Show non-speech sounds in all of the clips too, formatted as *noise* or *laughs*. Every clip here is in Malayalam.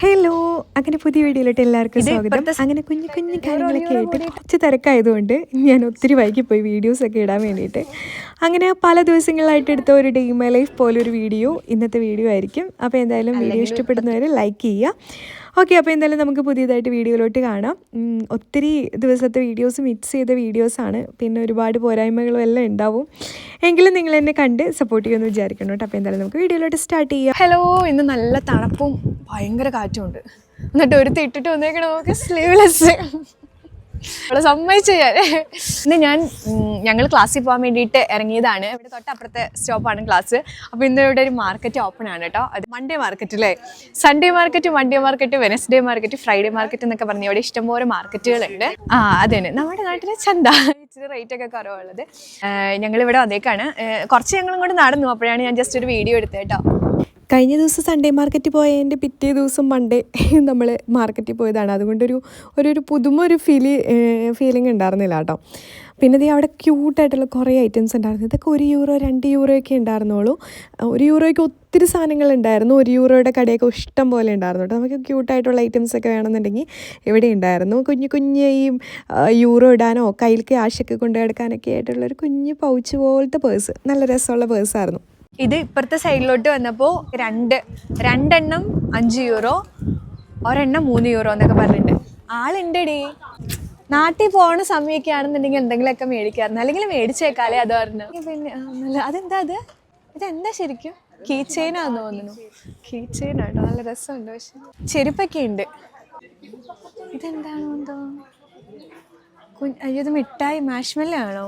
ഹലോ അങ്ങനെ പുതിയ വീഡിയോയിലോട്ട് എല്ലാവർക്കും സ്വാഗതം. അങ്ങനെ കുഞ്ഞു കുഞ്ഞു കാര്യങ്ങളൊക്കെ ആയിട്ട് കുറച്ച് തിരക്കായതുകൊണ്ട് ഞാൻ ഒത്തിരി വൈകി പോയി വീഡിയോസ് ഒക്കെ ഇടാൻ വേണ്ടിയിട്ട്. അങ്ങനെ പല ദിവസങ്ങളായിട്ട് എടുത്ത ഒരു ഡേ മൈ ലൈഫ് പോലൊരു വീഡിയോ ഇന്നത്തെ വീഡിയോ ആയിരിക്കും. അപ്പോൾ എന്തായാലും വീഡിയോ ഇഷ്ടപ്പെടുന്നവർ ലൈക്ക് ചെയ്യുക. ഓക്കെ അപ്പോൾ എന്തായാലും നമുക്ക് പുതിയതായിട്ട് വീഡിയോയിലോട്ട് കാണാം. ഒത്തിരി ദിവസത്തെ വീഡിയോസ് മിക്സ് ചെയ്ത വീഡിയോസാണ് പിന്നെ ഒരുപാട് പോരായ്മകളും എല്ലാം ഉണ്ടാവും. എങ്കിലും നിങ്ങൾ എന്നെ കണ്ട് സപ്പോർട്ട് ചെയ്യുമെന്ന് വിചാരിക്കണം കേട്ടോ. അപ്പോൾ എന്തായാലും നമുക്ക് വീഡിയോയിലോട്ട് സ്റ്റാർട്ട് ചെയ്യാം. ഹലോ ഇന്ന് നല്ല തണുപ്പും ഭയങ്കര കാറ്റും ഉണ്ട്. എന്നിട്ട് ഒരു ഇട്ടിട്ട് വന്നേക്കണ നമുക്ക് സ്ലീവ്ലെസ് അവളെ സമ്മതിച്ചു ഞാൻ. ഇന്ന് ഞാൻ ഞങ്ങൾ ക്ലാസ്സിൽ പോകാൻ വേണ്ടിയിട്ട് ഇറങ്ങിയതാണ്. ഇവിടെ തൊട്ടപ്പുറത്തെ സ്റ്റോപ്പാണ് ക്ലാസ്. അപ്പോൾ ഇന്ന് ഇവിടെ ഒരു മാർക്കറ്റ് ഓപ്പൺ ആണ് കേട്ടോ. അത് മൺഡേ മാർക്കറ്റ് അല്ലേ Sunday market Monday market Wednesday market Friday market എന്നൊക്കെ പറഞ്ഞ് ഇവിടെ ഇഷ്ടംപോലെ മാർക്കറ്റുകളുണ്ട് ആ അത് തന്നെ. നമ്മുടെ നാട്ടിലെ ചന്ത. ഇച്ചിരി റേറ്റ് ഒക്കെ കുറവുള്ളത്. ഞങ്ങളിവിടെ വന്നേക്കാണ്. കുറച്ച് ഞങ്ങളും കൂടെ നടന്നു. അപ്പോഴാണ് ഞാൻ ജസ്റ്റ് ഒരു വീഡിയോ എടുത്തത് കേട്ടോ. കഴിഞ്ഞ ദിവസം സൺഡേ മാർക്കറ്റിൽ പോയതിന്റെ പിറ്റേ ദിവസം മൺഡേ നമ്മൾ മാർക്കറ്റിൽ പോയതാണ്. അതുകൊണ്ടൊരു ഒരു ഒരു പുതുമ ഒരു ഫീലി ഫീലിംഗ് ഉണ്ടായിരുന്നില്ല കേട്ടോ. പിന്നെ ഇത് അവിടെ ക്യൂട്ടായിട്ടുള്ള കുറേ ഐറ്റംസ് ഉണ്ടായിരുന്നു. ഇതൊക്കെ ഒരു യൂറോ രണ്ട് യൂറോയൊക്കെ ഉണ്ടായിരുന്നുള്ളൂ. ഒരു യൂറോയ്ക്ക് ഒത്തിരി സാധനങ്ങൾ ഉണ്ടായിരുന്നു. ഒരു യൂറോയുടെ കടയൊക്കെ ഇഷ്ടം പോലെ ഉണ്ടായിരുന്നു കേട്ടോ. നമുക്ക് ക്യൂട്ടായിട്ടുള്ള ഐറ്റംസ് ഒക്കെ വേണമെന്നുണ്ടെങ്കിൽ ഇവിടെ ഉണ്ടായിരുന്നു. കുഞ്ഞു കുഞ്ഞ് ഈ യൂറോ ഇടാനോ കയ്യിൽ ക്യാഷൊക്കെ കൊണ്ടു കിടക്കാനൊക്കെ ആയിട്ടുള്ളൊരു കുഞ്ഞ് പൗച്ച് പോലത്തെ പേഴ്സ് നല്ല രസമുള്ള പേഴ്സായിരുന്നു ഇത് ഇപ്പുറത്തെ സൈഡിലോട്ട് വന്നപ്പോൾ രണ്ട് രണ്ടെണ്ണം അഞ്ച് യൂറോ ഒരെണ്ണം മൂന്ന് യൂറോ എന്നൊക്കെ പറഞ്ഞിട്ടുണ്ട്. ആളുണ്ടടി. നാട്ടിൽ പോകണ സമയമൊക്കെ ആണെന്നുണ്ടെങ്കിൽ എന്തെങ്കിലുമൊക്കെ മേടിക്കാറുണ്ട് അല്ലെങ്കിൽ മേടിച്ചേക്കാലേ അത് പറഞ്ഞു. പിന്നെ അതെന്താ അത്? ഇതെന്താ ശരിക്കും? കീ ചെയിനാന്ന് തോന്നുന്നു. കീ ചെയിനാട്ടോ നല്ല രസമുണ്ട് പക്ഷെ. ചെരുപ്പൊക്കെ ഉണ്ട്. ഇതെന്താണോ എന്തോ അയ്യോ ഇത് മിഠായി മാഷ്മെല്ല ആണോ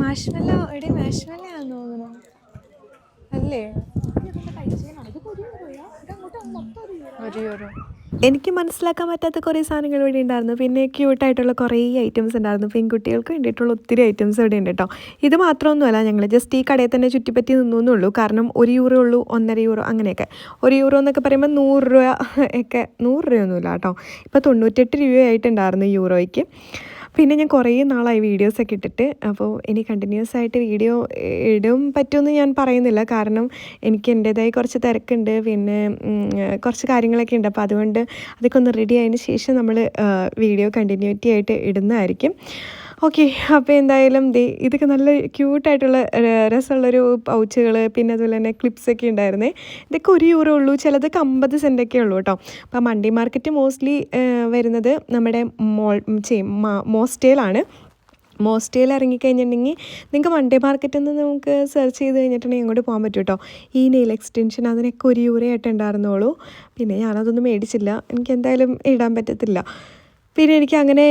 മാഷ്മെല്ലോ എടി മാഷ്മെല്ല തോന്നുന്നു. അല്ലേ? എനിക്ക് മനസ്സിലാക്കാൻ പറ്റാത്ത കുറേ സാധനങ്ങൾ ഇവിടെ ഉണ്ടായിരുന്നു. പിന്നെ ക്യൂട്ടായിട്ടുള്ള കുറേ ഐറ്റംസ് ഉണ്ടായിരുന്നു. പെൺകുട്ടികൾക്ക് വേണ്ടിയിട്ടുള്ള ഒത്തിരി ഐറ്റംസ് ഇവിടെ ഉണ്ട് കേട്ടോ. ഇത് മാത്രമൊന്നുമല്ല ഞങ്ങൾ ജസ്റ്റ് ഈ കടയിൽ തന്നെ ചുറ്റിപ്പറ്റി നിന്നുള്ളൂ കാരണം ഒരു യൂറോ ഉള്ളൂ ഒന്നര യൂറോ അങ്ങനെയൊക്കെ. ഒരു യൂറോ എന്നൊക്കെ പറയുമ്പോൾ നൂറ് രൂപ ഒക്കെ നൂറ് രൂപയൊന്നുമില്ല കേട്ടോ. ഇപ്പോൾ തൊണ്ണൂറ്റെട്ട് രൂപയായിട്ടുണ്ടായിരുന്നു യൂറോയ്ക്ക്. പിന്നെ ഞാൻ കുറേ നാളായി വീഡിയോസൊക്കെ ഇട്ടിട്ട് അപ്പോൾ ഇനി കണ്ടിന്യൂസ് ആയിട്ട് വീഡിയോ ഇടും പറ്റുമെന്ന് ഞാൻ പറയുന്നില്ല. കാരണം എനിക്ക് എന്റേതായി കുറച്ച് തിരക്കുണ്ട്. പിന്നെ കുറച്ച് കാര്യങ്ങളൊക്കെ ഉണ്ട്. അപ്പോൾ അതുകൊണ്ട് അതൊക്കെ ഒന്ന് റെഡി ആയതിന് ശേഷം നമ്മൾ വീഡിയോ കണ്ടിന്യൂറ്റി ആയിട്ട് ഇടുന്നതായിരിക്കും. ഓക്കെ അപ്പോൾ എന്തായാലും ദേ ഇതൊക്കെ നല്ല ക്യൂട്ടായിട്ടുള്ള രസമുള്ളൊരു പൗച്ചുകൾ പിന്നെ അതുപോലെ തന്നെ ക്ലിപ്സൊക്കെ ഉണ്ടായിരുന്നേ. ഇതൊക്കെ ഒരു യൂറോ ഉള്ളൂ ചിലതൊക്കെ അമ്പത് സെന്റൊക്കെ ഉള്ളൂ കേട്ടോ. അപ്പോൾ മണ്ടി മാർക്കറ്റ് മോസ്റ്റ്ലി വരുന്നത് നമ്മുടെ മോൾ ചേ മോസ്റ്റേലാണ്. മോസ്റ്റേൽ ഇറങ്ങിക്കഴിഞ്ഞിട്ടുണ്ടെങ്കിൽ നിങ്ങൾക്ക് മൺഡേ മാർക്കറ്റിൽ നിന്ന് നമുക്ക് സെർച്ച് ചെയ്ത് കഴിഞ്ഞിട്ടുണ്ടെങ്കിൽ ഇങ്ങോട്ട് പോകാൻ പറ്റും കേട്ടോ. ഈ നെയിൽ എക്സ്റ്റൻഷൻ അതിനൊക്കെ ഒരു യൂറേ ആയിട്ട് ഉണ്ടായിരുന്നുള്ളൂ. പിന്നെ ഞാനതൊന്നും മേടിച്ചില്ല. എനിക്ക് എന്തായാലും ഇടാൻ പറ്റത്തില്ല. പിന്നെ എനിക്ക് അങ്ങനെ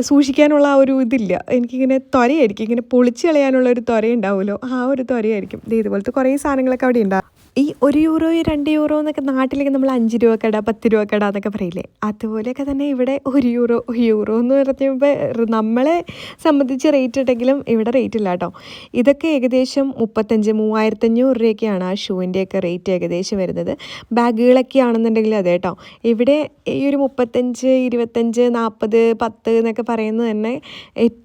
സൂക്ഷിക്കാനുള്ള ആ ഒരു ഇതില്ല. എനിക്കിങ്ങനെ ത്വരയായിരിക്കും. ഇങ്ങനെ പൊളിച്ച് കളയാനുള്ള ഒരു ത്വര ഉണ്ടാവുമല്ലോ ആ ഒരു ത്വരയായിരിക്കും. ഇതുപോലത്തെ കുറേ സാധനങ്ങളൊക്കെ അവിടെ ഉണ്ടാകും ഈ ഒരു യൂറോ രണ്ട് യൂറോ എന്നൊക്കെ നാട്ടിലേക്ക് നമ്മൾ അഞ്ച് രൂപ കട പത്ത് രൂപ കട എന്നൊക്കെ പറയില്ലേ? അതുപോലെയൊക്കെ തന്നെ ഇവിടെ ഒരു യൂറോ യൂറോ എന്ന് പറയുമ്പോൾ നമ്മളെ സംബന്ധിച്ച് റേറ്റ് ഉണ്ടെങ്കിലും ഇവിടെ റേറ്റ് ഇല്ല കേട്ടോ ഇതൊക്കെ ഏകദേശം മുപ്പത്തഞ്ച് മൂവായിരത്തഞ്ഞൂറ് രൂപയൊക്കെയാണ് ആ ഷൂവിന്റെയൊക്കെ റേറ്റ് ഏകദേശം വരുന്നത്. ബാഗുകളൊക്കെ ആണെന്നുണ്ടെങ്കിൽ അതെ കേട്ടോ ഇവിടെ ഈ ഒരു മുപ്പത്തഞ്ച് ഇരുപത്തഞ്ച് നാൽപ്പത് പത്ത് എന്നൊക്കെ പറയുന്നത് തന്നെ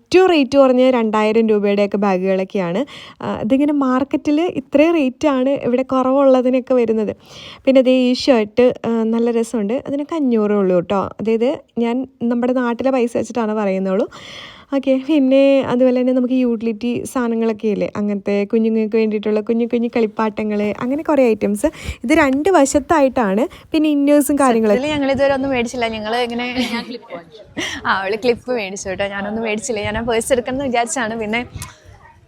ഏറ്റവും റേറ്റ് കുറഞ്ഞ രണ്ടായിരം രൂപയുടെയൊക്കെ ബാഗുകളൊക്കെയാണ്. ഇതിങ്ങനെ മാർക്കറ്റിൽ ഇത്രയും റേറ്റാണ് ഇവിടെ കുറവുള്ളതിനൊക്കെ വരുന്നത്. പിന്നെ അതേ ഈ ഷർട്ട് നല്ല രസമുണ്ട്. അതിനൊക്കെ അഞ്ഞൂറേ ഉള്ളൂ കേട്ടോ. അതായത് ഞാൻ നമ്മുടെ നാട്ടിലെ പൈസ വെച്ചിട്ടാണ് പറയുന്നുള്ളൂ ഓക്കെ പിന്നെ അതുപോലെ തന്നെ നമുക്ക് യൂട്ടിലിറ്റി സാധനങ്ങളൊക്കെ ഇല്ലേ? അങ്ങനത്തെ കുഞ്ഞുങ്ങൾക്ക് വേണ്ടിയിട്ടുള്ള കുഞ്ഞു കുഞ്ഞു കളിപ്പാട്ടങ്ങൾ അങ്ങനെ കുറേ ഐറ്റംസ് ഇത് രണ്ട് വശത്തായിട്ടാണ്. പിന്നെ ഇന്നേഴ്സും കാര്യങ്ങളും ഞങ്ങൾ ഇതുവരെ ഒന്നും മേടിച്ചില്ല. ഞങ്ങൾ ഇങ്ങനെ ആ അവൾ ക്ലിപ്പ് മേടിച്ചു കേട്ടോ. ഞാനൊന്നും മേടിച്ചില്ല. ഞാൻ പേഴ്സ് എടുക്കണം എന്ന് വിചാരിച്ചാണ്. പിന്നെ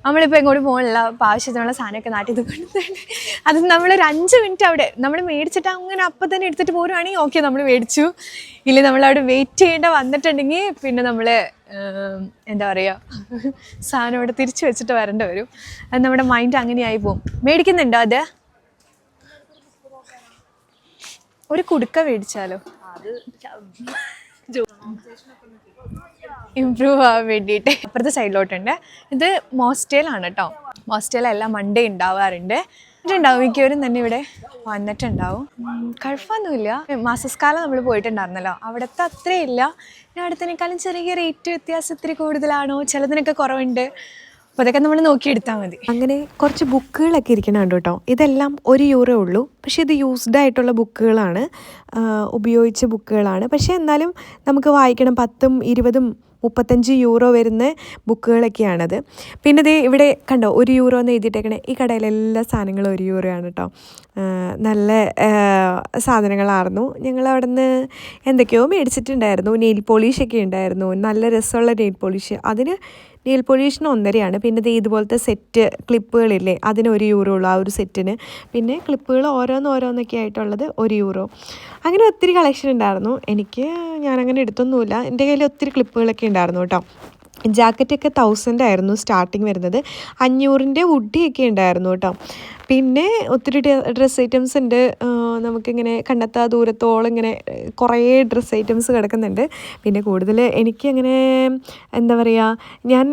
നമ്മളിപ്പോൾ എങ്ങോട്ട് പോകണില്ല അപ്പം ആവശ്യത്തിനുള്ള സാധനമൊക്കെ നാട്ടിൽ നിന്ന് കൊണ്ടുതന്നെ അത് നമ്മളൊരു അഞ്ച് മിനിറ്റ് അവിടെ നമ്മൾ മേടിച്ചിട്ട് അങ്ങനെ അപ്പം തന്നെ എടുത്തിട്ട് പോരുവാണെങ്കിൽ ഓക്കെ നമ്മൾ മേടിച്ചു. ഇല്ലെങ്കിൽ നമ്മളവിടെ വെയിറ്റ് ചെയ്യേണ്ട വന്നിട്ടുണ്ടെങ്കിൽ പിന്നെ നമ്മൾ എന്താ പറയുക സാധനം ഇവിടെ തിരിച്ചു വെച്ചിട്ട് വരേണ്ടി വരും. അത് നമ്മുടെ മൈൻഡ് അങ്ങനെയായി പോകും. മേടിക്കുന്നുണ്ടോ അത്? ഒരു കുടുക്ക മേടിച്ചാലോ? ഇമ്പ്രൂവ് ആവാൻ വേണ്ടിയിട്ട്. അപ്പുറത്തെ സൈഡിലോട്ടുണ്ട് ഇത് മോസ്റ്റേലാണ് കേട്ടോ മോസ്റ്റേലെല്ലാം മൺഡേ ഉണ്ടാവാറുണ്ട്. ഉണ്ടാവും മിക്കവരും തന്നെ ഇവിടെ വന്നിട്ടുണ്ടാവും. കുഴപ്പമൊന്നുമില്ല. മാസസ്കാലം നമ്മൾ പോയിട്ടുണ്ടായിരുന്നല്ലോ. അവിടുത്തെ അത്രയില്ല. ഞാൻ അടുത്തതിനേക്കാളും ചെറിയ റേറ്റ് വ്യത്യാസം ഇത്തിരി കൂടുതലാണോ? ചിലതിനൊക്കെ കുറവുണ്ട്. അപ്പോൾ അതൊക്കെ നമ്മൾ നോക്കിയെടുത്താൽ മതി. അങ്ങനെ കുറച്ച് ബുക്കുകളൊക്കെ ഇരിക്കണം കേട്ടോ. ഇതെല്ലാം ഒരു യൂറോ ഉള്ളൂ. പക്ഷേ ഇത് യൂസ്ഡ് ആയിട്ടുള്ള ബുക്കുകളാണ് ഉപയോഗിച്ച ബുക്കുകളാണ്. പക്ഷേ എന്നാലും നമുക്ക് വായിക്കണം പത്തും ഇരുപതും മുപ്പത്തഞ്ച് യൂറോ വരുന്ന ബുക്കുകളൊക്കെയാണത്. പിന്നെ ദേ ഇവിടെ കണ്ടോ ഒരു യൂറോ എന്ന് എഴുതിയിട്ടേക്കണേ ഈ കടയിലെ എല്ലാ സാധനങ്ങളും ഒരു യൂറോ ആണ് കേട്ടോ നല്ല സാധനങ്ങളായിരുന്നു ഞങ്ങൾ അവിടെ നിന്ന് എന്തൊക്കെയോ മേടിച്ചിട്ടുണ്ടായിരുന്നു. നെയിൽ പോളീഷൊക്കെ ഉണ്ടായിരുന്നു. നല്ല രസമുള്ള നെയിൽ പോളിഷ്. അതിന് നെയിൽ പോളിഷിന് ഒന്നരയാണ്. പിന്നെ ഇതുപോലത്തെ സെറ്റ് ക്ലിപ്പുകളില്ലേ അതിന് ഒരു യൂറോ ഉള്ളൂ ആ ഒരു സെറ്റിന്. പിന്നെ ക്ലിപ്പുകൾ ഓരോന്ന് ഓരോന്നൊക്കെ ആയിട്ടുള്ളത് ഒരു യൂറോ അങ്ങനെ ഒത്തിരി കളക്ഷൻ ഉണ്ടായിരുന്നു. എനിക്ക് ഞാനങ്ങനെ എടുത്തൊന്നുമില്ല. എന്റെ കയ്യിൽ ഒത്തിരി ക്ലിപ്പുകളൊക്കെ ഉണ്ടായിരുന്നു കേട്ടോ. ജാക്കറ്റൊക്കെ തൗസൻഡ് ആയിരുന്നു സ്റ്റാർട്ടിങ് വരുന്നത്. അഞ്ഞൂറിന്റെ വുഡിയൊക്കെ ഉണ്ടായിരുന്നു കേട്ടോ. പിന്നെ ഒത്തിരി ഡ്രസ്സ് ഐറ്റംസ് ഉണ്ട്. നമുക്കിങ്ങനെ കണ്ടെത്താ ദൂരത്തോളം ഇങ്ങനെ കുറേ ഡ്രസ്സ് ഐറ്റംസ് കിടക്കുന്നുണ്ട്. പിന്നെ കൂടുതൽ എനിക്കങ്ങനെ എന്താ പറയുക ഞാൻ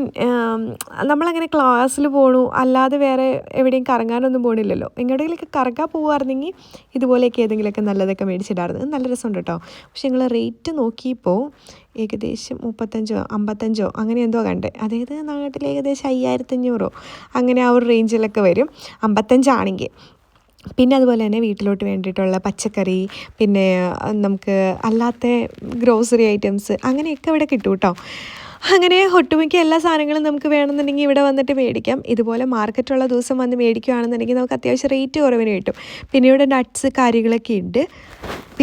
നമ്മളങ്ങനെ ക്ലാസ്സിൽ പോകണു അല്ലാതെ വേറെ എവിടെയും കറങ്ങാനൊന്നും പോകണില്ലല്ലോ എങ്ങോട്ടെങ്കിലൊക്കെ കറങ്ങാൻ പോകുമായിരുന്നെങ്കിൽ ഇതുപോലെയൊക്കെ ഏതെങ്കിലുമൊക്കെ നല്ലതൊക്കെ മേടിച്ചിട്ടായിരുന്നു നല്ല രസമുണ്ട് കേട്ടോ പക്ഷെ ഞങ്ങൾ റേറ്റ് നോക്കിയപ്പോൾ ഏകദേശം മുപ്പത്തഞ്ചോ അമ്പത്തഞ്ചോ അങ്ങനെ എന്തോ കണ്ടേ. അതായത് നാട്ടിൽ ഏകദേശം അയ്യായിരത്തഞ്ഞൂറോ അങ്ങനെ ആ ഒരു റേഞ്ചിലൊക്കെ വരും. അമ്പത്തഞ്ചാണെങ്കിൽ പിന്നെ അതുപോലെ തന്നെ വീട്ടിലോട്ട് വേണ്ടിയിട്ടുള്ള പച്ചക്കറി പിന്നെ നമുക്ക് അല്ലാത്ത ഗ്രോസറി ഐറ്റംസ് അങ്ങനെയൊക്കെ ഇവിടെ കിട്ടും കേട്ടോ. അങ്ങനെ ഒട്ടുമിക്ക എല്ലാ സാധനങ്ങളും നമുക്ക് വേണമെന്നുണ്ടെങ്കിൽ ഇവിടെ വന്നിട്ട് മേടിക്കാം. ഇതുപോലെ മാർക്കറ്റുള്ള ദിവസം വന്ന് മേടിക്കുകയാണെന്നുണ്ടെങ്കിൽ നമുക്ക് അത്യാവശ്യം റേറ്റ് കുറവിന് കിട്ടും. പിന്നെ ഇവിടെ നട്ട്സ് കാര്യങ്ങളൊക്കെ ഉണ്ട്.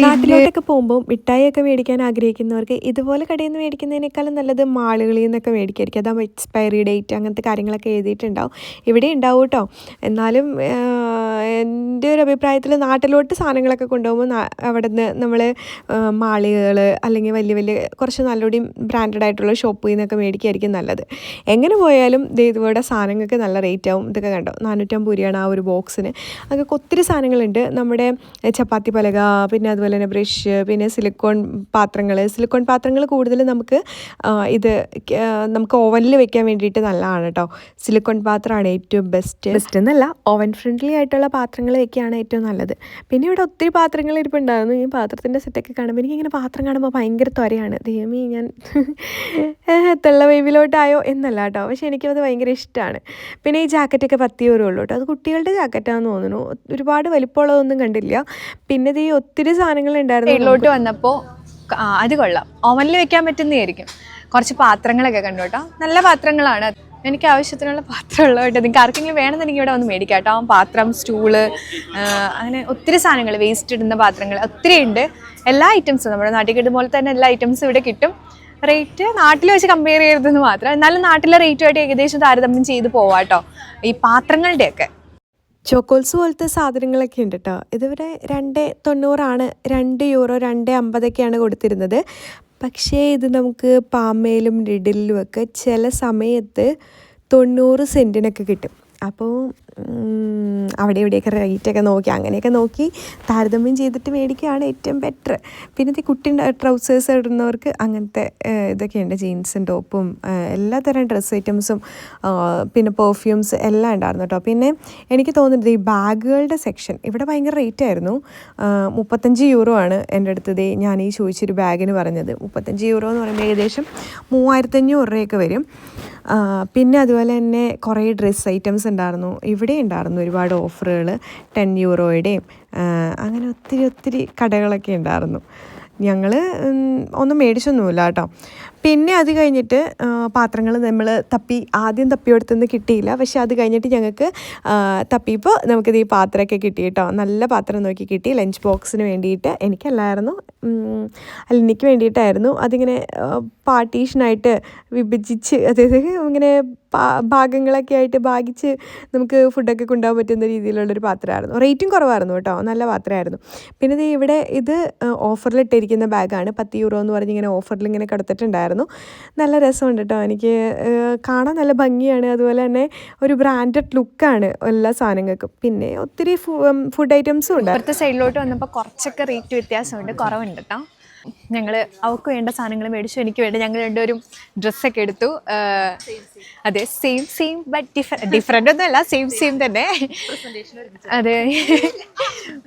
നാട്ടിലോട്ടൊക്കെ പോകുമ്പോൾ മിഠായിയൊക്കെ മേടിക്കാൻ ആഗ്രഹിക്കുന്നവർക്ക് ഇതുപോലെ കടയിൽ നിന്ന് മേടിക്കുന്നതിനേക്കാളും നല്ലത് മാളുകളിൽ നിന്നൊക്കെ മേടിക്കായിരിക്കും. അതാകുമ്പോൾ എക്സ്പയറി ഡേറ്റ് അങ്ങനത്തെ കാര്യങ്ങളൊക്കെ എഴുതിയിട്ടുണ്ടാവും. ഇവിടെ ഉണ്ടാവും കേട്ടോ എന്നാലും എന്റെ ഒരു അഭിപ്രായത്തിൽ നാട്ടിലോട്ട് സാധനങ്ങളൊക്കെ കൊണ്ടുപോകുമ്പോൾ അവിടെ നിന്ന് നമ്മൾ മാളികകൾ അല്ലെങ്കിൽ വലിയ വലിയ കുറച്ച് നല്ലോടി ബ്രാൻഡഡ് ആയിട്ടുള്ള ഷോപ്പിൽ നിന്നൊക്കെ മേടിക്കുകയായിരിക്കും നല്ലത്. എങ്ങനെ പോയാലും ഇതുപോലെ സാധനങ്ങൾക്ക് നല്ല റേറ്റ് ആവും. ഇതൊക്കെ കണ്ടോ? നാനൂറ്റമ്പത് രൂപയാണ് ആ ഒരു ബോക്സിന് അതൊക്കെ ഒത്തിരി സാധനങ്ങളുണ്ട്. നമ്മുടെ ചപ്പാത്തി പലക പിന്നെ അതുപോലെ തന്നെ ബ്രഷ് പിന്നെ സിലിക്കോൺ പാത്രങ്ങൾ. സിലിക്കോൺ പാത്രങ്ങൾ കൂടുതൽ നമുക്ക് ഇത് നമുക്ക് ഓവനിൽ വെക്കാൻ വേണ്ടിയിട്ട് നല്ലതാണ് കേട്ടോ. സിലിക്കോൺ പാത്രമാണ് ഏറ്റവും ബെസ്റ്റ് ബെസ്റ്റ് എന്നല്ല ഓവൻ ഫ്രണ്ട്ലി ആയിട്ടുള്ള പാത്രങ്ങൾ വെക്കുകയാണ് ഏറ്റവും നല്ലത്. പിന്നെ ഇവിടെ ഒത്തിരി പാത്രങ്ങൾ ഇരിപ്പുണ്ടായിരുന്നു ഈ പാത്രത്തിന്റെ സെറ്റൊക്കെ കാണുമ്പോൾ എനിക്കിങ്ങനെ പാത്രം കാണുമ്പോൾ ഭയങ്കര ത്വരയാണ്. ദൈവമേ ഞാൻ *laughs* തെള്ള വേവിലോട്ടായോ എന്നല്ല കേട്ടോ പക്ഷേ എനിക്കത് ഭയങ്കര ഇഷ്ടമാണ് പിന്നെ ഈ ജാക്കറ്റൊക്കെ പത്തി ഉള്ളൂ കേട്ടോ. അത് കുട്ടികളുടെ ജാക്കറ്റാണെന്ന് തോന്നുന്നു. ഒരുപാട് വലിപ്പമുള്ളതൊന്നും കണ്ടില്ല. പിന്നെ ഇത് ഈ ഒത്തിരി സാധനങ്ങൾ ഉണ്ടായിരുന്നു സൈഡിലോട്ട് വന്നപ്പോൾ അത് കൊള്ളാം. ഓവനിൽ വെക്കാൻ പറ്റുന്നതായിരിക്കും. കുറച്ച് പാത്രങ്ങളൊക്കെ കണ്ടു കേട്ടോ. നല്ല പാത്രങ്ങളാണ്. എനിക്ക് ആവശ്യത്തിനുള്ള പാത്രം ഉള്ളതായിട്ട് നിങ്ങൾക്ക് ആർക്കെങ്കിലും വേണമെന്നുണ്ടെങ്കിൽ ഇവിടെ വന്ന് മേടിക്കാം കേട്ടോ. പാത്രം സ്റ്റൂൾ അങ്ങനെ ഒത്തിരി സാധനങ്ങൾ വേസ്റ്റ് ഇടുന്ന പാത്രങ്ങൾ ഒത്തിരി ഉണ്ട്. എല്ലാ ഐറ്റംസും നമ്മുടെ നാട്ടിൽ കിട്ടുന്ന പോലെ തന്നെ എല്ലാ ഐറ്റംസും ഇവിടെ കിട്ടും. റേറ്റ് നാട്ടിൽ വെച്ച് കമ്പയർ ചെയ്യരുതെന്ന് മാത്രം. എന്നാലും നാട്ടിലെ റേറ്റുമായിട്ട് ഏകദേശം താരതമ്യം ചെയ്ത് പോവാട്ടോ ഈ പാത്രങ്ങളുടെയൊക്കെ. ചോക്കോൾസ് പോലത്തെ സാധനങ്ങളൊക്കെ ഉണ്ട് കേട്ടോ. ഇതിവിടെ രണ്ട് തൊണ്ണൂറാണ് രണ്ട് യൂറോ രണ്ട് അമ്പതൊക്കെയാണ് കൊടുത്തിരുന്നത്. പക്ഷേ ഇത് നമുക്ക് പാമയിലും ലിഡിലും ഒക്കെ ചില സമയത്ത് തൊണ്ണൂറ് സെന്റിനൊക്കെ കിട്ടും. അപ്പോൾ അവിടെ ഇവിടെയൊക്കെ റേറ്റൊക്കെ നോക്കി അങ്ങനെയൊക്കെ നോക്കി താരതമ്യം ചെയ്തിട്ട് മേടിക്കുകയാണ് ഏറ്റവും ബെറ്റർ പിന്നെ ഈ കുട്ടി ട്രൗസേഴ്സ് ഇടുന്നവർക്ക് അങ്ങനത്തെ ഇതൊക്കെയുണ്ട്. ജീൻസും ടോപ്പും എല്ലാ തരം ഡ്രസ്സ് ഐറ്റംസും പിന്നെ പെർഫ്യൂംസ് എല്ലാം ഉണ്ടായിരുന്നു കേട്ടോ പിന്നെ എനിക്ക് തോന്നുന്നത് ഈ ബാഗുകളുടെ സെക്ഷൻ ഇവിടെ ഭയങ്കര റേറ്റ് ആയിരുന്നു. മുപ്പത്തഞ്ച് യൂറോ ആണ് എന്റെ അടുത്ത് ദേ ഞാൻ ഈ ചോദിച്ചൊരു ബാഗിന് പറഞ്ഞത്. മുപ്പത്തഞ്ച് യൂറോ എന്ന് പറയുമ്പോൾ ഏകദേശം മൂവായിരത്തഞ്ഞൂറ് രൂപയൊക്കെ വരും. പിന്നെ അതുപോലെ തന്നെ കുറേ ഡ്രസ്സ് ഐറ്റംസ് ഉണ്ടായിരുന്നു. ഇവിടെ ഉണ്ടായിരുന്നു ഒരുപാട് ഓഫറുകൾ ടെൻ യൂറോയുടെയും അങ്ങനെ ഒത്തിരി ഒത്തിരി കടകളൊക്കെ ഉണ്ടായിരുന്നു. ഞങ്ങൾ ഒന്നും മേടിച്ചൊന്നുമില്ല കേട്ടോ. പിന്നെ അത് കഴിഞ്ഞിട്ട് പാത്രങ്ങൾ നമ്മൾ തപ്പി ആദ്യം തപ്പിയെടുത്തുനിന്ന് കിട്ടിയില്ല. പക്ഷേ അത് കഴിഞ്ഞിട്ട് ഞങ്ങൾക്ക് തപ്പിയപ്പോൾ നമുക്കിത് ഈ പാത്രമൊക്കെ കിട്ടി കേട്ടോ. നല്ല പാത്രം നോക്കി കിട്ടി. ലഞ്ച് ബോക്സിന് വേണ്ടിയിട്ട് എനിക്കല്ലായിരുന്നു എനിക്ക് വേണ്ടിയിട്ടായിരുന്നു. അതിങ്ങനെ പാർട്ടീഷനായിട്ട് വിഭജിച്ച് അതായത് ഇങ്ങനെ ഭാഗങ്ങളൊക്കെ ആയിട്ട് ഭാഗിച്ച് നമുക്ക് ഫുഡൊക്കെ കൊണ്ടുപോകാൻ പറ്റുന്ന രീതിയിലുള്ളൊരു പാത്രമായിരുന്നു. റേറ്റും കുറവായിരുന്നു കേട്ടോ. നല്ല പാത്രമായിരുന്നു. പിന്നെ ഇത് ഇവിടെ ഇത് ഓഫറിലിട്ടിരിക്കുന്ന ബാഗാണ്. പത്ത് യൂറോ എന്ന് പറഞ്ഞ് ഇങ്ങനെ ഓഫറിൽ ഇങ്ങനെ കിടത്തിട്ടുണ്ടായിരുന്നു. നല്ല രസമുണ്ട് കേട്ടോ എനിക്ക് കാണാൻ നല്ല ഭംഗിയാണ്. അതുപോലെ തന്നെ ഒരു ബ്രാൻഡഡ് ലുക്കാണ് എല്ലാ സാധനങ്ങൾക്കും. പിന്നെ ഒത്തിരി ഫുഡ് ഐറ്റംസും ഉണ്ട്. അടുത്ത സൈഡിലോട്ട് വന്നപ്പോൾ കുറച്ചൊക്കെ റേറ്റ് വ്യത്യാസമുണ്ട്. കുറവുണ്ട് കേട്ടോ ഞങ്ങൾ അവൾക്ക് വേണ്ട സാധനങ്ങൾ മേടിച്ചു എനിക്ക് വേണ്ടി. ഞങ്ങൾ രണ്ടുപേരും ഡ്രസ്സൊക്കെ എടുത്തു. അതെ same same but different different ഒന്നും അല്ല സെയിം സെയിം തന്നെ. അതെ.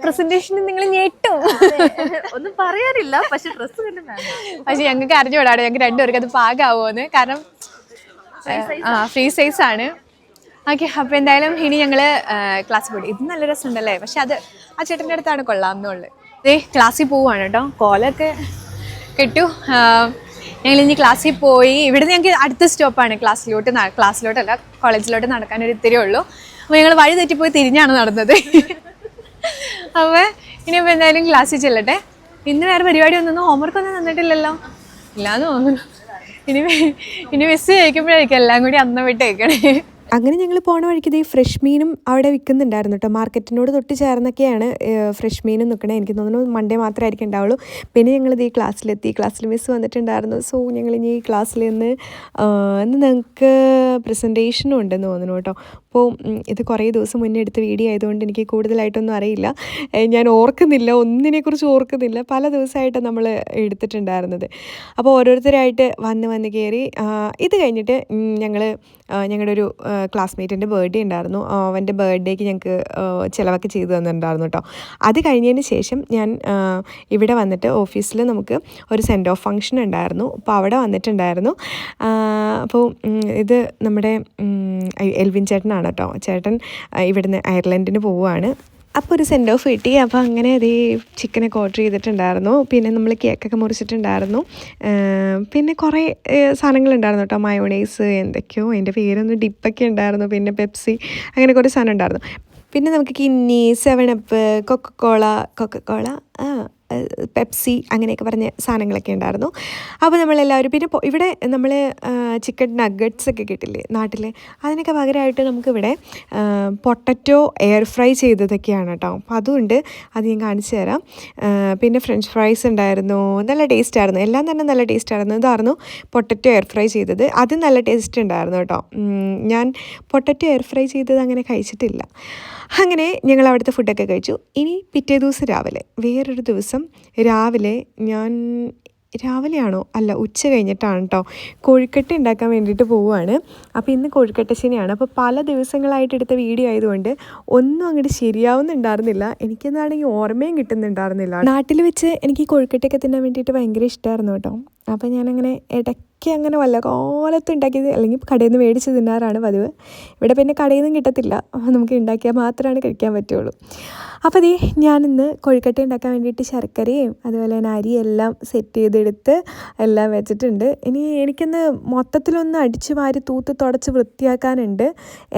പ്രസന്റേഷന് നിങ്ങൾ ഞെട്ടും ഒന്നും പറയാറില്ല പക്ഷെ ഡ്രസ്സ് പക്ഷെ ഞങ്ങൾക്ക് അറിഞ്ഞുകൂടാണ് ഞങ്ങൾക്ക് രണ്ടുപേർക്ക് അത് പാകാവുമെന്ന് കാരണം ആ ഫ്രീ സൈസ് ആണ്. ഓക്കെ അപ്പോൾ എന്തായാലും ഇനി ഞങ്ങൾ ക്ലാസ് പോയി ഇത് നല്ല രസമുണ്ടല്ലേ? പക്ഷെ അത് ആ ചേട്ടന്റെ അടുത്താണ് കൊള്ളാമെന്നുള്ളത് ദേ ക്ലാസ്സിൽ പോവുകയാണ് കേട്ടോ. കോലൊക്കെ കിട്ടു. ഞങ്ങൾ ഇനി ക്ലാസ്സിൽ പോയി. ഇവിടുന്ന് ഞങ്ങൾക്ക് അടുത്ത സ്റ്റോപ്പാണ് ക്ലാസ്സിലോട്ട് ക്ലാസ്സിലോട്ടല്ല കോളേജിലോട്ട് നടക്കാൻ ഒരു ഇത്തിരി ഉള്ളൂ. അപ്പോൾ ഞങ്ങൾ വഴി തെറ്റിപ്പോയി തിരിഞ്ഞാണ് നടന്നത്. അപ്പോൾ ഇനിയിപ്പോൾ എന്തായാലും ക്ലാസ്സിൽ ചെല്ലട്ടെ. ഇന്ന് വേറെ പരിപാടി ഒന്നും ഹോംവർക്ക് ഒന്നും തന്നിട്ടില്ലല്ലോ. ഇല്ലാന്ന് തോന്നുന്നു. ഇനി ഇനി മിസ് ചോദിക്കുമ്പോഴായിരിക്കും എല്ലാം കൂടി അന്ന് വിട്ടേക്കണേ. അങ്ങനെ ഞങ്ങൾ പോണ വഴിക്ക് ഈ ഫ്രഷ് മീനും അവിടെ വിൽക്കുന്നുണ്ടായിരുന്നു കേട്ടോ മാർക്കറ്റിനോട് തൊട്ട് ചേർന്നൊക്കെയാണ് ഫ്രഷ് മീനും നിൽക്കണത് എനിക്ക് തോന്നുന്നു മൺഡേ മാത്രമായിരിക്കും ഉണ്ടാവുള്ളൂ. പിന്നെ ഞങ്ങൾ ഈ ക്ലാസ്സിലെത്തി. ക്ലാസ്സിൽ മിസ് വന്നിട്ടുണ്ടായിരുന്നു. സോ ഞങ്ങൾ ഇനി ഈ ക്ലാസ്സിൽ നിന്ന് ഇന്ന് ഞങ്ങൾക്ക് പ്രസന്റേഷനും ഉണ്ടെന്ന് തോന്നുന്നു കേട്ടോ അപ്പോൾ ഇത് കുറേ ദിവസം മുന്നേ എടുത്ത വീഡിയോ ആയതുകൊണ്ട് എനിക്ക് കൂടുതലായിട്ടൊന്നും അറിയില്ല. ഞാൻ ഓർക്കുന്നില്ല ഒന്നിനെക്കുറിച്ച് ഓർക്കുന്നില്ല പല ദിവസമായിട്ട് നമ്മൾ എടുത്തിട്ടുണ്ടായിരുന്നത്. അപ്പോൾ ഓരോരുത്തരായിട്ട് വന്ന് വന്ന് കയറി ഇത് കഴിഞ്ഞിട്ട് ഞങ്ങൾ ഞങ്ങളുടെ ഒരു ക്ലാസ്മേറ്റിന്റെ ബർത്ത്ഡേ ഉണ്ടായിരുന്നു. അവന്റെ ബർത്ത്ഡേക്ക് ഞങ്ങൾക്ക് ചിലവൊക്കെ ചെയ്തു തന്നിട്ടുണ്ടായിരുന്നു കേട്ടോ. അത് കഴിഞ്ഞതിന് ശേഷം ഞാൻ ഇവിടെ വന്നിട്ട് ഓഫീസിൽ നമുക്ക് ഒരു സെൻഡ് ഓഫ് ഫംഗ്ഷൻ ഉണ്ടായിരുന്നു. അപ്പോൾ അവിടെ വന്നിട്ടുണ്ടായിരുന്നു. അപ്പോൾ ഇത് നമ്മുടെ എൽവിൻ ചേട്ടനാണ്. കേട്ടോ. ചേട്ടൻ ഇവിടുന്ന് അയർലൻഡിന് പോവുകയാണ് അപ്പോൾ ഒരു സെൻഡ് ഓഫ് കിട്ടി അപ്പോൾ അങ്ങനെ അതേ ചിക്കനൊക്കെ ഓർഡർ ചെയ്തിട്ടുണ്ടായിരുന്നു. പിന്നെ നമ്മൾ കേക്കൊക്കെ മുറിച്ചിട്ടുണ്ടായിരുന്നു. പിന്നെ കുറേ സാധനങ്ങളുണ്ടായിരുന്നു കേട്ടോ. മയോണൈസ് എന്തൊക്കെയോ. അതിന്റെ പേരൊന്നും ഡിപ്പൊക്കെ ഉണ്ടായിരുന്നു. പിന്നെ പെപ്സി അങ്ങനെ കുറേ സാധനം ഉണ്ടായിരുന്നു പിന്നെ നമുക്ക് കിന്നി seven up coca cola coca cola ആ പെപ്സി അങ്ങനെയൊക്കെ പറഞ്ഞ സാധനങ്ങളൊക്കെ ഉണ്ടായിരുന്നു. അപ്പോൾ നമ്മളെല്ലാവരും പിന്നെ ഇവിടെ നമ്മൾ ചിക്കൻ നഗറ്റ്സ് ഒക്കെ കിട്ടില്ലേ നാട്ടിൽ അതിനൊക്കെ പകരമായിട്ട് നമുക്കിവിടെ പൊട്ടറ്റോ എയർ ഫ്രൈ ചെയ്തതൊക്കെയാണ് കേട്ടോ അപ്പോൾ അതുകൊണ്ട് അത് ഞാൻ കാണിച്ചു തരാം. പിന്നെ ഫ്രഞ്ച് ഫ്രൈസ് ഉണ്ടായിരുന്നു. നല്ല ടേസ്റ്റ് ആയിരുന്നു. എല്ലാം തന്നെ നല്ല ടേസ്റ്റ് ആയിരുന്നു. ഇതായിരുന്നു പൊട്ടറ്റോ എയർ ഫ്രൈ ചെയ്തത്. അത് നല്ല ടേസ്റ്റ് ഉണ്ടായിരുന്നു കേട്ടോ ഞാൻ പൊട്ടറ്റോ എയർ ഫ്രൈ ചെയ്തത് അങ്ങനെ കഴിച്ചിട്ടില്ല. അങ്ങനെ ഞങ്ങൾ അവിടുത്തെ ഫുഡൊക്കെ കഴിച്ചു. ഇനി പിറ്റേ ദിവസം രാവിലെ വേറൊരു ദിവസം രാവിലെ ഞാൻ രാവിലെയാണോ? അല്ല ഉച്ച കഴിഞ്ഞിട്ടാണ് കേട്ടോ കോഴിക്കട്ട ഉണ്ടാക്കാൻ വേണ്ടിയിട്ട് പോവുകയാണ് അപ്പോൾ ഇന്ന് കോഴിക്കട്ട ശനിയാണ്. അപ്പോൾ പല ദിവസങ്ങളായിട്ട് എടുത്ത വീഡിയോ ആയതുകൊണ്ട് ഒന്നും അങ്ങോട്ട് ശരിയാവുന്നുണ്ടായിരുന്നില്ല. എനിക്കെന്നാണെങ്കിൽ ഓർമ്മയും കിട്ടുന്നുണ്ടായിരുന്നില്ല. നാട്ടിൽ വെച്ച് എനിക്ക് കോഴിക്കട്ടയൊക്കെ തിന്നാൻ വേണ്ടിയിട്ട് ഭയങ്കര ഇഷ്ടമായിരുന്നു കേട്ടോ അപ്പോൾ ഞാനങ്ങനെ ഇടയ്ക്ക് അങ്ങനെ വല്ല കാലത്തും ഉണ്ടാക്കിയത് അല്ലെങ്കിൽ കടയിൽ നിന്ന് മേടിച്ച് തിന്നാറാണ് പതിവ്. ഇവിടെ പിന്നെ കടയിൽ നിന്നും കിട്ടത്തില്ല നമുക്ക് ഉണ്ടാക്കിയാൽ മാത്രമാണ് കഴിക്കാൻ പറ്റുള്ളൂ. അപ്പോൾ അതേ ഞാനിന്ന് കോഴിക്കട്ട ഉണ്ടാക്കാൻ വേണ്ടിയിട്ട് ശർക്കരയും അതുപോലെ തന്നെ അരിയും എല്ലാം സെറ്റ് ചെയ്തെടുത്ത് എല്ലാം വെച്ചിട്ടുണ്ട്. ഇനി എനിക്കൊന്ന് മൊത്തത്തിലൊന്ന് അടിച്ച് വാരി തൂത്ത് തുടച്ച് വൃത്തിയാക്കാനുണ്ട്.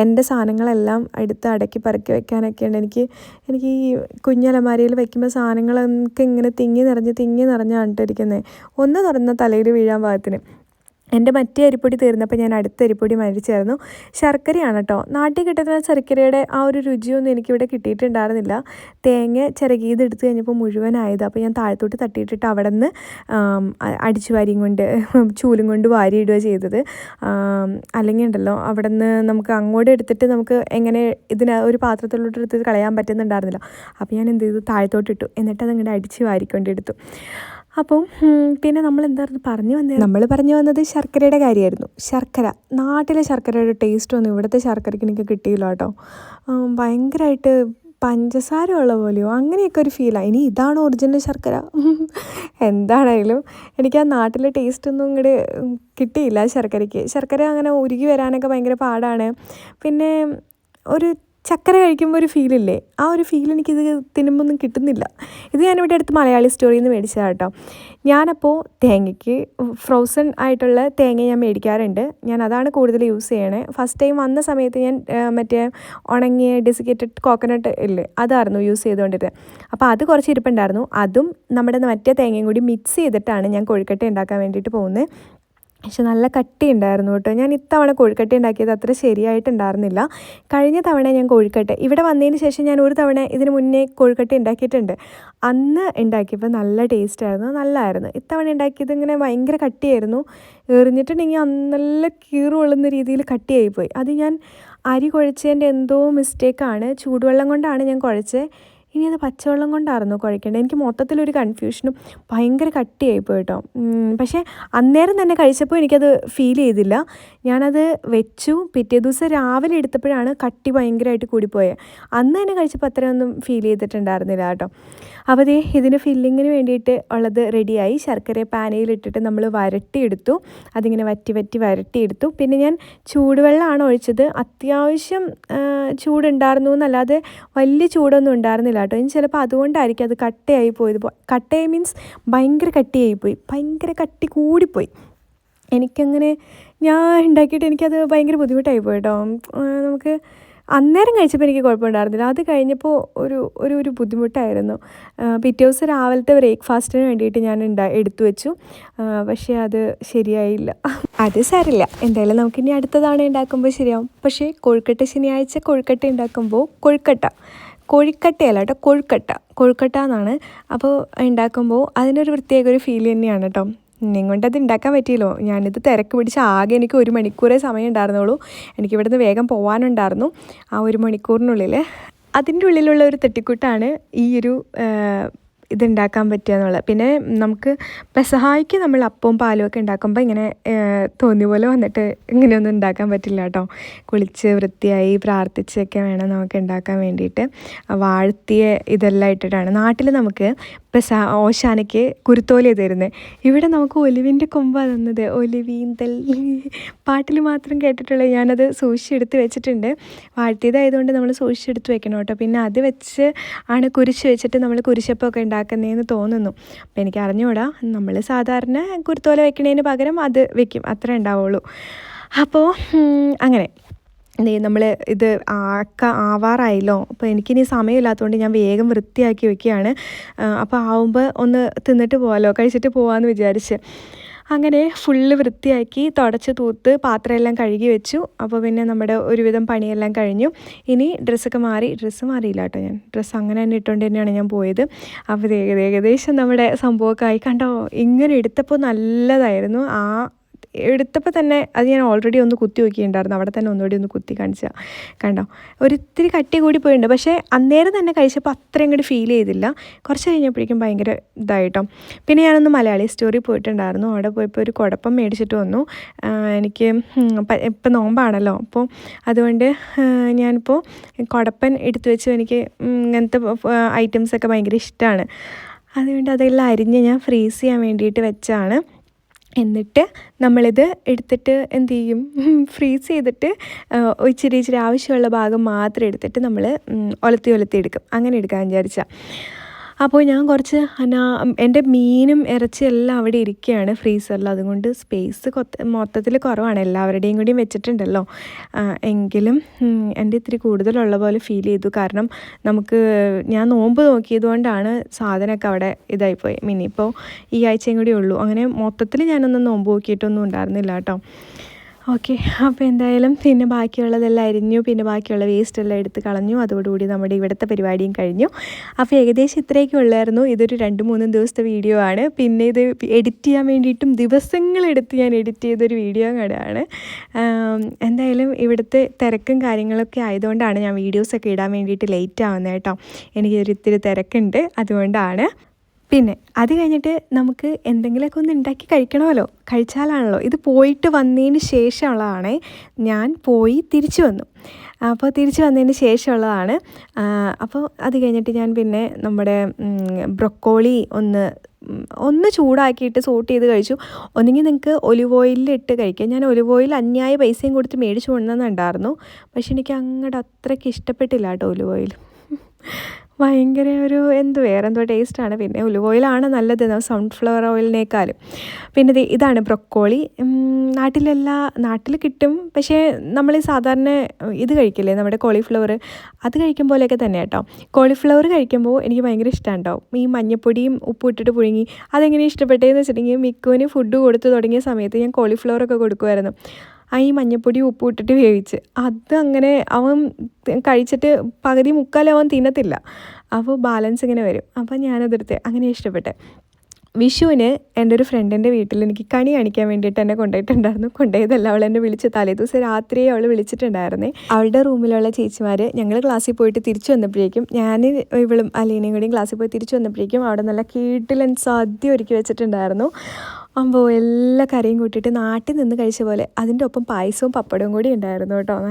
എന്റെ സാധനങ്ങളെല്ലാം എടുത്ത് അടക്കി പറക്കി വെക്കാനൊക്കെ ഉണ്ട് എനിക്ക് എനിക്ക് ഈ കുഞ്ഞലമാരിയിൽ വയ്ക്കുമ്പോൾ സാധനങ്ങളൊക്കെ ഇങ്ങനെ തിങ്ങി നിറഞ്ഞ് തിങ്ങി നിറഞ്ഞാണ് കേട്ടോ ഇരിക്കുന്നത് ഒന്ന് തുറന്ന തലയിൽ വീഴാൻ പാകത്തിന്. എന്റെ മറ്റേ അരിപ്പൊടി തീർന്നപ്പോൾ ഞാൻ അടുത്ത അരിപ്പൊടി മേടിച്ചായിരുന്നു ശർക്കരയാണ് കേട്ടോ നാട്ടിൽ കിട്ടുന്ന ശർക്കരയുടെ ആ ഒരു രുചിയൊന്നും എനിക്കിവിടെ കിട്ടിയിട്ടുണ്ടായിരുന്നില്ല. തേങ്ങ ചിറകീത് എടുത്ത് കഴിഞ്ഞപ്പോൾ മുഴുവനായത് അപ്പോൾ ഞാൻ താഴത്തോട്ട് തട്ടിയിട്ടിട്ട് അവിടെ നിന്ന് അടിച്ചു വാരിയും കൊണ്ട് ചൂലും കൊണ്ട് വാരിയിടുക ചെയ്തത്. അല്ലെങ്കിൽ ഉണ്ടല്ലോ അവിടെ നിന്ന് നമുക്ക് അങ്ങോട്ട് എടുത്തിട്ട് നമുക്ക് എങ്ങനെ ഇതിന് ഒരു പാത്രത്തിലോട്ട് എടുത്ത് കളയാൻ പറ്റുന്നുണ്ടായിരുന്നില്ല. അപ്പോൾ ഞാൻ എന്ത് ചെയ്തു? താഴത്തോട്ടിട്ടു. എന്നിട്ട് അതങ്ങോട്ട് അടിച്ച് വാരിക്കൊണ്ടെടുത്തു. അപ്പം പിന്നെ നമ്മൾ എന്തായിരുന്നു പറഞ്ഞു വന്നത് നമ്മൾ പറഞ്ഞു വന്നത് ശർക്കരയുടെ കാര്യമായിരുന്നു. ശർക്കര നാട്ടിലെ ശർക്കരയുടെ ടേസ്റ്റ് ഒന്നും ഇവിടുത്തെ ശർക്കരയ്ക്ക് എനിക്ക് കിട്ടിയില്ല കേട്ടോ. ഭയങ്കരമായിട്ട് പഞ്ചസാര ഉള്ള പോലെയോ അങ്ങനെയൊക്കെ ഒരു ഫീലാണ് ഇനി ഇതാണ് ഒറിജിനൽ ശർക്കര. *laughs* എന്താണേലും എനിക്ക് ആ നാട്ടിലെ ടേസ്റ്റ് ഒന്നും ഇങ്ങോട്ട് കിട്ടിയില്ല ശർക്കരയ്ക്ക്. ശർക്കര അങ്ങനെ ഉരുകി വരാനൊക്കെ ഭയങ്കര പാടാണ്. പിന്നെ ഒരു ചക്കര കഴിക്കുമ്പോൾ ഒരു ഫീലില്ലേ ആ ഒരു ഫീൽ എനിക്കിത് തിന്നുമ്പോൾ ഒന്നും കിട്ടുന്നില്ല. ഇത് ഞാനിവിടെ അടുത്ത് മലയാളി സ്റ്റോറിയിൽ നിന്ന് മേടിച്ചതാണ് കേട്ടോ ഞാനപ്പോൾ തേങ്ങയ്ക്ക് ഫ്രോസൺ ആയിട്ടുള്ള തേങ്ങ ഞാൻ മേടിക്കാറുണ്ട്. ഞാൻ അതാണ് കൂടുതൽ യൂസ് ചെയ്യണേ. ഫസ്റ്റ് ടൈം വന്ന സമയത്ത് ഞാൻ മറ്റേ ഉണങ്ങിയ ഡെസിക്കേറ്റഡ് കോക്കനട്ട് ഇല്ലേ അതായിരുന്നു യൂസ് ചെയ്തുകൊണ്ടിരുന്നത് അപ്പോൾ അത് കുറച്ച് ഇരിപ്പുണ്ടായിരുന്നു. അതും നമ്മുടെ മറ്റേ തേങ്ങയും കൂടി മിക്സ് ചെയ്തിട്ടാണ് ഞാൻ കൊഴുക്കട്ട ഉണ്ടാക്കാൻ വേണ്ടിയിട്ട് പോകുന്നത് പക്ഷെ നല്ല കട്ടി ഉണ്ടായിരുന്നു കേട്ടോ. ഞാൻ ഇത്തവണ കോഴിക്കട്ട ഉണ്ടാക്കിയത് അത്ര ശരിയായിട്ടുണ്ടായിരുന്നില്ല. കഴിഞ്ഞ തവണ ഞാൻ കോഴിക്കട്ട ഇവിടെ വന്നതിന് ശേഷം ഞാൻ ഒരു തവണ ഇതിന് മുന്നേ കോഴിക്കട്ട ഉണ്ടാക്കിയിട്ടുണ്ട്. അന്ന് ഉണ്ടാക്കിയപ്പോൾ നല്ല ടേസ്റ്റ് ആയിരുന്നു നല്ലതായിരുന്നു ഇത്തവണ ഉണ്ടാക്കിയത് ഇങ്ങനെ ഭയങ്കര കട്ടിയായിരുന്നു. എറിഞ്ഞിട്ടുണ്ടെങ്കിൽ നല്ല കീറ് കൊള്ളുന്ന രീതിയിൽ കട്ടിയായിപ്പോയി. അത് ഞാൻ അരി കുഴച്ചതിന്റെ എന്തോ മിസ്റ്റേക്കാണ് ചൂടുവെള്ളം കൊണ്ടാണ് ഞാൻ കുഴച്ചത്. ഇനി അത് പച്ചവെള്ളം കൊണ്ടായിരുന്നു കുഴക്കേണ്ടത്. എനിക്ക് മൊത്തത്തിലൊരു കൺഫ്യൂഷനും ഭയങ്കര കട്ടിയായിപ്പോയി കേട്ടോ പക്ഷേ അന്നേരം തന്നെ കഴിച്ചപ്പോൾ എനിക്കത് ഫീൽ ചെയ്തില്ല. ഞാനത് വെച്ചു. പിറ്റേ ദിവസം രാവിലെ എടുത്തപ്പോഴാണ് കട്ടി ഭയങ്കരമായിട്ട് കൂടിപ്പോയത് അന്ന് തന്നെ കഴിച്ചപ്പോൾ അത്രയൊന്നും ഫീൽ ചെയ്തിട്ടുണ്ടായിരുന്നില്ല കേട്ടോ അപ്പോൾ അതേ ഇതിന് ഫില്ലിങ്ങിന് വേണ്ടിയിട്ട് ഉള്ളത് റെഡിയായി ശർക്കര പാനയിലിട്ടിട്ട് നമ്മൾ വരട്ടിയെടുത്തു. അതിങ്ങനെ വറ്റി വറ്റി വരട്ടിയെടുത്തു. പിന്നെ ഞാൻ ചൂടുവെള്ളമാണ് ഒഴിച്ചത്. അത്യാവശ്യം ചൂടുണ്ടായിരുന്നു എന്നല്ലാതെ വലിയ ചൂടൊന്നും ഉണ്ടായിരുന്നില്ല. കേട്ടോ. ഇനി ചിലപ്പോൾ അതുകൊണ്ടായിരിക്കും അത് കട്ടയായി പോയത്. കട്ടയായി മീൻസ് ഭയങ്കര കട്ടിയായി പോയി. ഭയങ്കര കട്ടി കൂടിപ്പോയി. എനിക്കങ്ങനെ ഞാൻ ഉണ്ടാക്കിയിട്ട് എനിക്കത് ഭയങ്കര ബുദ്ധിമുട്ടായി പോയി കേട്ടോ. നമുക്ക് അന്നേരം കഴിച്ചപ്പോൾ എനിക്ക് കുഴപ്പമുണ്ടായിരുന്നില്ല. അത് കഴിഞ്ഞപ്പോൾ ഒരു ഒരു ഒരു ബുദ്ധിമുട്ടായിരുന്നു. പിറ്റേ ദിവസം രാവിലത്തെ ബ്രേക്ക്ഫാസ്റ്റിന് വേണ്ടിയിട്ട് ഞാൻ ഉണ്ടാ എടുത്തു വെച്ചു. പക്ഷേ അത് ശരിയായില്ല. അത് സാരില്ല എന്തായാലും നമുക്കിനി അടുത്ത തവണ ഉണ്ടാക്കുമ്പോൾ ശരിയാവും. പക്ഷേ കൊഴുക്കട്ട ശനിയാഴ്ച കൊഴുക്കട്ട ഉണ്ടാക്കുമ്പോൾ കൊഴുക്കട്ട. കോഴിക്കട്ടയല്ല കേട്ടോ കൊഴുക്കട്ട. കൊഴുക്കട്ട എന്നാണ്. അപ്പോൾ ഉണ്ടാക്കുമ്പോൾ അതിനൊരു പ്രത്യേക ഒരു ഫീൽ തന്നെയാണ് കേട്ടോ. കൊണ്ട് അത് ഉണ്ടാക്കാൻ പറ്റിയല്ലോ. ഞാനിത് തിരക്ക് പിടിച്ച് ആകെ എനിക്ക് ഒരു മണിക്കൂറേ സമയം ഉണ്ടായിരുന്നുള്ളൂ. എനിക്ക് ഇവിടുന്ന് വേഗം പോകാനുണ്ടായിരുന്നു ആ ഒരു മണിക്കൂറിനുള്ളിൽ അതിന്റെ ഉള്ളിലുള്ള ഒരു തെട്ടിക്കൂട്ടാണ് ഈ ഒരു ഇതുണ്ടാക്കാൻ പറ്റുക എന്നുള്ളത്. പിന്നെ നമുക്ക് പെസഹായിക്ക് നമ്മൾ അപ്പവും പാലും ഒക്കെ ഉണ്ടാക്കുമ്പോൾ ഇങ്ങനെ തോന്നി തോന്നിയ പോലെ വന്നിട്ട് ഇങ്ങനെയൊന്നും ഉണ്ടാക്കാൻ പറ്റില്ല കേട്ടോ. കുളിച്ച് വൃത്തിയായി പ്രാർത്ഥിച്ചൊക്കെ വേണം നമുക്ക് ഉണ്ടാക്കാൻ വേണ്ടിയിട്ട്. വാഴ്ത്തിയ ഇതെല്ലാം ഇട്ടിട്ടാണ്. നാട്ടിൽ നമുക്ക് പെസ ഓശാനയ്ക്ക് കുരുത്തോലേ തരുന്നത് ഇവിടെ നമുക്ക് ഒലിവിന്റെ കൊമ്പാണ് തന്നത് ഒലിവീന്തൽ. പാട്ടിൽ മാത്രം കേട്ടിട്ടുള്ള ഞാനത് സൂക്ഷിച്ചെടുത്ത് വെച്ചിട്ടുണ്ട്. വാഴ്ത്തിയതായതുകൊണ്ട് നമ്മൾ സൂക്ഷിച്ചെടുത്ത് വെക്കണം കേട്ടോ. പിന്നെ അത് വെച്ച് ആണ് കുരിശ് വെച്ചിട്ട് നമ്മൾ കുരിശപ്പൊക്കെ ഉണ്ടാക്കുന്നതെന്ന് തോന്നുന്നു. അപ്പം എനിക്ക് അറിഞ്ഞുകൂടാ. നമ്മൾ സാധാരണ കുരുത്തോല വെക്കണതിന് പകരം അത് വെക്കും. അത്രേ ഉണ്ടാവുള്ളൂ. അപ്പോൾ അങ്ങനെ. നമ്മൾ ഇത് ആക്ക ആവാറായല്ലോ. അപ്പോൾ എനിക്കിനി സമയമില്ലാത്തതുകൊണ്ട് ഞാൻ വേഗം വൃത്തിയാക്കി വെക്കുകയാണ്. അപ്പോൾ ആവുമ്പോൾ ഒന്ന് തിന്നിട്ട് പോകാമല്ലോ കഴിച്ചിട്ട് പോകാമെന്ന് വിചാരിച്ച്. അങ്ങനെ ഫുള്ള് വൃത്തിയാക്കി തുടച്ച് തൂത്ത് പാത്രമെല്ലാം കഴുകി വെച്ചു. അപ്പോൾ പിന്നെ നമ്മുടെ ഒരുവിധം പണിയെല്ലാം കഴിഞ്ഞു. ഇനി ഡ്രസ്സൊക്കെ മാറി ഡ്രസ്സ് മാറിയില്ല കേട്ടോ ഞാൻ. ഡ്രസ്സ് അങ്ങനെ തന്നെ ഇട്ടുകൊണ്ട് തന്നെയാണ് ഞാൻ പോയത്. അപ്പോൾ ഏകദേശം നമ്മുടെ സംഭവമൊക്കെ ആയി. കണ്ടോ ഇങ്ങനെ എടുത്തപ്പോൾ നല്ലതായിരുന്നു. ആ എടുത്തപ്പോൾ തന്നെ അത് ഞാൻ ഓൾറെഡി ഒന്ന് കുത്തി നോക്കിയിട്ടുണ്ടായിരുന്നു. അവിടെ തന്നെ ഒന്നുകൂടി ഒന്ന് കുത്തി കാണിച്ച കണ്ടോ? ഒരിത്തിരി കട്ടി കൂടി പോയിട്ടുണ്ട്. പക്ഷേ അന്നേരം തന്നെ കഴിച്ചപ്പോൾ അത്രയും അങ്ങോട്ട് ഫീൽ ചെയ്തില്ല. കുറച്ച് കഴിഞ്ഞപ്പോഴേക്കും ഭയങ്കര ഇതായിട്ടോ. പിന്നെ ഞാനൊന്ന് മലയാളി സ്റ്റോറി പോയിട്ടുണ്ടായിരുന്നു. അവിടെ പോയപ്പോൾ ഒരു കുഴപ്പം മേടിച്ചിട്ട് വന്നു. എനിക്ക് ഇപ്പം നോമ്പാണല്ലോ. അപ്പോൾ അതുകൊണ്ട് ഞാനിപ്പോൾ കുഴപ്പൻ എടുത്തു വെച്ചു എനിക്ക് ഇങ്ങനത്തെ ഐറ്റംസൊക്കെ ഭയങ്കര ഇഷ്ടമാണ് അതുകൊണ്ട് അതെല്ലാം അരിഞ്ഞ് ഞാൻ ഫ്രീസ് ചെയ്യാൻ വേണ്ടിയിട്ട് വെച്ചാണ്. എന്നിട്ട് നമ്മളിത് എടുത്തിട്ട് എന്ത് ചെയ്യും? ഫ്രീസ് ചെയ്തിട്ട് ഇച്ചിരി ഇച്ചിരി ആവശ്യമുള്ള ഭാഗം മാത്രം എടുത്തിട്ട് നമ്മൾ ഒലത്തി ഒലത്തി എടുക്കും. അങ്ങനെ എടുക്കാൻ വിചാരിച്ച. അപ്പോൾ ഞാൻ കുറച്ച് അനാ എന്റെ മീനും ഇറച്ചി എല്ലാം അവിടെ ഇരിക്കുകയാണ് ഫ്രീസറിൽ. അതുകൊണ്ട് സ്പേസ് മൊത്തത്തിൽ കുറവാണ്. എല്ലാവരുടെയും കൂടി വെച്ചിട്ടുണ്ടല്ലോ. എങ്കിലും എന്റെ ഇത്തിരി കൂടുതലുള്ള പോലെ ഫീൽ ചെയ്തു. കാരണം നമുക്ക് ഞാൻ നോമ്പ് നോക്കിയതുകൊണ്ടാണ് സാധനമൊക്കെ അവിടെ ഇതായിപ്പോയി. ഇനിയിപ്പോൾ ഈ ആഴ്ചയും കൂടി ഉള്ളൂ. അങ്ങനെ മൊത്തത്തിൽ ഞാനൊന്നും നോമ്പ് നോക്കിയിട്ടൊന്നും ഉണ്ടായിരുന്നില്ല കേട്ടോ. ഓക്കെ അപ്പോൾ എന്തായാലും പിന്നെ ബാക്കിയുള്ളതെല്ലാം അരിഞ്ഞു പിന്നെ ബാക്കിയുള്ള വേസ്റ്റ് എല്ലാം എടുത്ത് കളഞ്ഞു അതോടുകൂടി നമ്മുടെ ഇവിടുത്തെ പരിപാടിയും കഴിഞ്ഞു. അപ്പോൾ ഏകദേശം ഇത്രയൊക്കെ ഉള്ളായിരുന്നു. ഇതൊരു രണ്ട് മൂന്ന് ദിവസത്തെ വീഡിയോ ആണ്. പിന്നെ ഇത് എഡിറ്റ് ചെയ്യാൻ വേണ്ടിയിട്ടും ദിവസങ്ങളെടുത്ത് ഞാൻ എഡിറ്റ് ചെയ്തൊരു വീഡിയോ കടയാണ്. എന്തായാലും ഇവിടുത്തെ തിരക്കും കാര്യങ്ങളൊക്കെ ആയതുകൊണ്ടാണ് ഞാൻ വീഡിയോസൊക്കെ ഇടാൻ വേണ്ടിയിട്ട് ലേറ്റ് ആവുന്നത് കേട്ടോ. എനിക്കൊരു ഇത്തിരി തിരക്കുണ്ട് അതുകൊണ്ടാണ്. പിന്നെ അത് കഴിഞ്ഞിട്ട് നമുക്ക് എന്തെങ്കിലുമൊക്കെ ഒന്ന് ഉണ്ടാക്കി കഴിക്കണമല്ലോ. കഴിച്ചാലാണല്ലോ. ഇത് പോയിട്ട് വന്നതിന് ശേഷമുള്ളതാണേ ഞാൻ പോയി തിരിച്ചു വന്നു. അപ്പോൾ തിരിച്ചു വന്നതിന് ശേഷമുള്ളതാണ്. അപ്പോൾ അത് കഴിഞ്ഞിട്ട് ഞാൻ പിന്നെ നമ്മുടെ ബ്രൊക്കോളി ഒന്ന് ഒന്ന് ചൂടാക്കിയിട്ട് സോട്ട് ചെയ്ത് കഴിച്ചു. ഒന്നെങ്കിൽ നിങ്ങൾക്ക് ഒലിവ് ഓയിലിട്ട് കഴിക്കാം. ഞാൻ ഒലിവ് ഓയിൽ അന്യായ പൈസയും കൊടുത്ത് മേടിച്ചു കൊണ്ടുവന്നുണ്ടായിരുന്നു പക്ഷെ എനിക്ക് അങ്ങോട്ട് അത്രയ്ക്ക് ഇഷ്ടപ്പെട്ടില്ല കേട്ടോ ഒലിവ് ഓയിൽ. ഭയങ്കര ഒരു എന്ത് വേറെന്തോ ടേസ്റ്റാണ് പിന്നെ ഉലുവ ഓയിലാണ് നല്ലത്. സൺഫ്ലവർ ഓയിലിനേക്കാളും പിന്നെ ഇതാണ് ബ്രൊക്കോളി നാട്ടിലെല്ലാ നാട്ടിൽ കിട്ടും. പക്ഷേ നമ്മൾ സാധാരണ ഇത് കഴിക്കില്ലേ നമ്മുടെ കോളിഫ്ലവർ അത് കഴിക്കും പോലെയൊക്കെ തന്നെ കേട്ടോ. കോളിഫ്ലവർ കഴിക്കുമ്പോൾ എനിക്ക് ഭയങ്കര ഇഷ്ടമാണ് കേട്ടോ ഈ മഞ്ഞപ്പൊടിയും ഉപ്പ് ഇട്ടിട്ട് പുഴുങ്ങി. അതെങ്ങനെ ഇഷ്ടപ്പെട്ടതെന്ന് വെച്ചിട്ടുണ്ടെങ്കിൽ മിക്കുവിന് ഫുഡ് കൊടുത്ത് തുടങ്ങിയ സമയത്ത് ഞാൻ കോളിഫ്ലവറൊക്കെ കൊടുക്കുമായിരുന്നു ആ ഈ മഞ്ഞപ്പൊടി ഉപ്പ് ഇട്ടിട്ട് വേവിച്ച്. അത് അങ്ങനെ അവൻ കഴിച്ചിട്ട് പകുതി മുക്കാലും അവൻ തിന്നത്തില്ല. അപ്പോൾ ബാലൻസ് ഇങ്ങനെ വരും. അപ്പോൾ ഞാനതെടുത്ത് അങ്ങനെ ഇഷ്ടപ്പെട്ടെ. വിഷുവിന് എന്റെ ഒരു ഫ്രണ്ടിന്റെ വീട്ടിൽ എനിക്ക് കണി കാണിക്കാൻ വേണ്ടിയിട്ട് എന്നെ കൊണ്ടുപോയിട്ടുണ്ടായിരുന്നു. കൊണ്ടുപോയതല്ല അവൾ എന്നെ വിളിച്ച് തലേ ദിവസം രാത്രിയെ അവൾ വിളിച്ചിട്ടുണ്ടായിരുന്നേ. അവളുടെ റൂമിലുള്ള ചേച്ചിമാർ ഞങ്ങൾ ക്ലാസ്സിൽ പോയിട്ട് തിരിച്ചു വന്നപ്പോഴേക്കും ഞാൻ ഇവളും അലീനയും കൂടിയും ക്ലാസ്സിൽ പോയി തിരിച്ചു വന്നപ്പോഴേക്കും അവിടെ നല്ല കീട്ടിലൻ സദ്യ ഒരുക്കി വെച്ചിട്ടുണ്ടായിരുന്നു. അമ്പോ എല്ലാ കറിയും കൂട്ടിയിട്ട് നാട്ടിൽ നിന്ന് കഴിച്ച പോലെ അതിന്റെ ഒപ്പം പായസവും പപ്പടവും കൂടി ഉണ്ടായിരുന്നു കേട്ടോ.